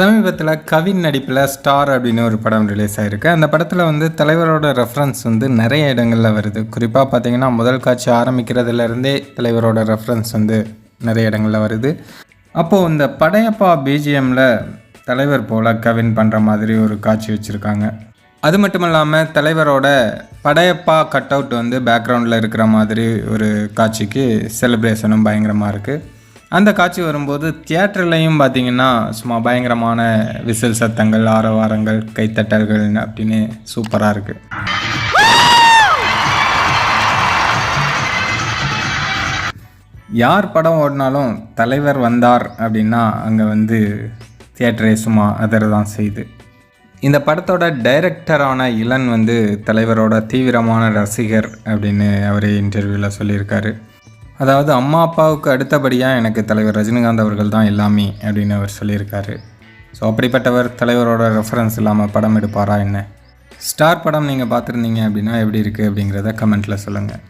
சமீபத்தில் கவின் நடிப்பில் ஸ்டார் அப்படின்னு ஒரு படம் ரிலீஸ் ஆகிருக்கு அந்த படத்தில் வந்து தலைவரோட ரெஃபரன்ஸ் வந்து நிறைய இடங்களில் வருது. குறிப்பாக பார்த்தீங்கன்னா முதல் காட்சி ஆரம்பிக்கிறதுலேருந்தே தலைவரோட ரெஃபரன்ஸ் வந்து நிறைய இடங்களில் வருது. அப்போது இந்த படையப்பா பிஜிஎம்மில் தலைவர் போல் கவின் பண்ணுற மாதிரி ஒரு காட்சி வச்சுருக்காங்க. அது மட்டும் இல்லாமல் தலைவரோட படையப்பா கட் அவுட் வந்து பேக்ரவுண்டில் இருக்கிற மாதிரி ஒரு காட்சிக்கு செலிப்ரேஷனும் பயங்கரமாக இருக்குது அந்த காட்சி வரும்போது தியேட்டர்லையும் பார்த்தீங்கன்னா சும்மா பயங்கரமான விசில் சத்தங்கள் ஆரவாரங்கள் கைத்தட்டல்கள் அப்படின்னு சூப்பராக இருக்குது யார் படம் ஓடினாலும் தலைவர் வந்தார் அப்படின்னா அங்கே வந்து தியேட்டரே சும்மா அதர் தான் செய்யுது இந்த படத்தோட டைரக்டரான இளன் வந்து தலைவரோட தீவிரமான ரசிகர் அப்படின்னு அவரே இன்டர்வியூவில் சொல்லியிருக்காரு. அதாவது அம்மா அப்பாவுக்கு அடுத்தபடியாக எனக்கு தலைவர் ரஜினிகாந்த் அவர்கள் தான் எல்லாமே அப்படின்னு அவர் சொல்லியிருக்காரு. ஸோ அப்படிப்பட்டவர் தலைவரோட ரெஃபரன்ஸ் இல்லாமல் படம் எடுப்பாரா என்ன? ஸ்டார் படம் நீங்கள் பார்த்துருந்தீங்க அப்படின்னா எப்படி இருக்குது அப்படிங்கிறத கமெண்ட்டில் சொல்லுங்கள்